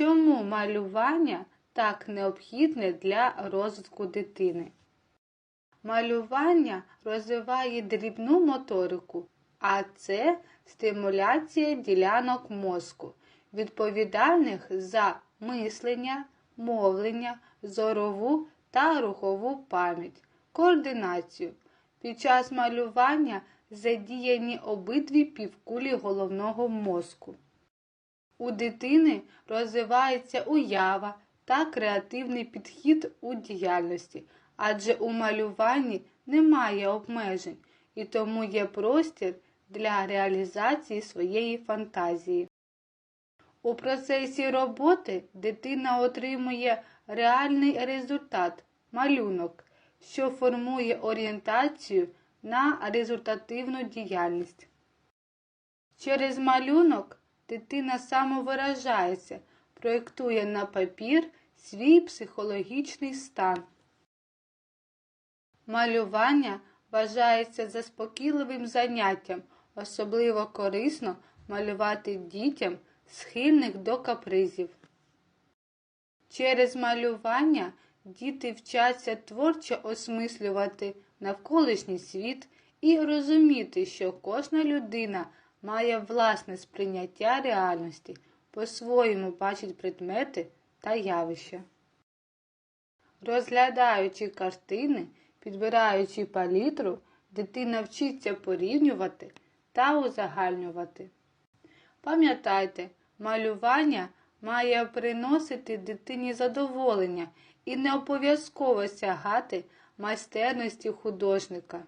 Чому малювання так необхідне для розвитку дитини? Малювання розвиває дрібну моторику, а це стимуляція ділянок мозку, відповідальних за мислення, мовлення, зорову та рухову пам'ять, координацію. Під час малювання задіяні обидві півкулі головного мозку. У дитини розвивається уява та креативний підхід у діяльності, адже у малюванні немає обмежень і тому є простір для реалізації своєї фантазії. У процесі роботи дитина отримує реальний результат малюнок, що формує орієнтацію на результативну діяльність. Через малюнок дитина самовиражається, проєктує на папір свій психологічний стан. Малювання вважається заспокійливим заняттям, особливо корисно малювати дітям, схильних до капризів. Через малювання діти вчаться творчо осмислювати навколишній світ і розуміти, що кожна людина має власне сприйняття реальності, по-своєму бачить предмети та явища. Розглядаючи картини, підбираючи палітру, дитина вчиться порівнювати та узагальнювати. Пам'ятайте, малювання має приносити дитині задоволення і не обов'язково сягати майстерності художника.